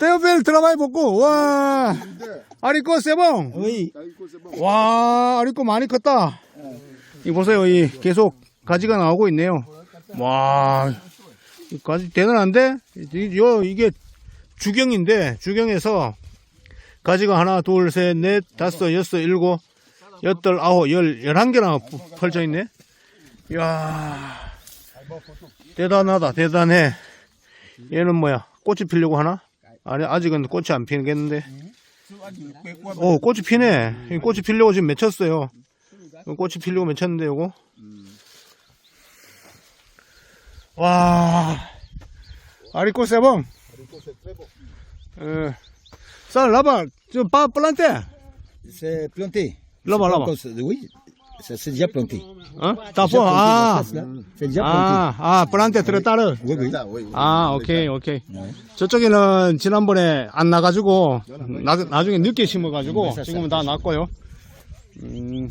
테오벨 드라마에 먹고, 와. 아리꼬 세봉. 뭐 와, 아리꼬 많이 컸다. 이 보세요. 이 계속 가지가 나오고 있네요. 와, 이 가지 대단한데? 이- 요, 이게 주경인데, 주경에서 가지가 하나, 둘, 셋, 넷, 다섯, 여섯, 일곱, 여덟, 아홉, 열, 열한 개나 펼쳐 있네. 이야, 대단하다, 대단해. 얘는 뭐야? 꽃이 피려고 하나? 아니, 아직은 꽃이 안 피겠는데. 어, 꽃이 피네. 이 꽃이 피려고 지금 맺혔어요. 이 꽃이 피려고 맺혔는데, 요거. 와. 아리꼬 세봉. 어. 쌀, 라바, 좀, 빠, 플란테. C'est planté. Là-bas, là-bas. Oui, ça, c'est déjà planté. 어? 아. la place, là. C'est déjà planté. 아, 아, 플란테 들었다르. Oui, oui. 아, 오케이, 오케이. 네. 저쪽에는 지난번에 안 나가지고, 나, 나중에 늦게 심어가지고, 지금은 다 났고요. 음,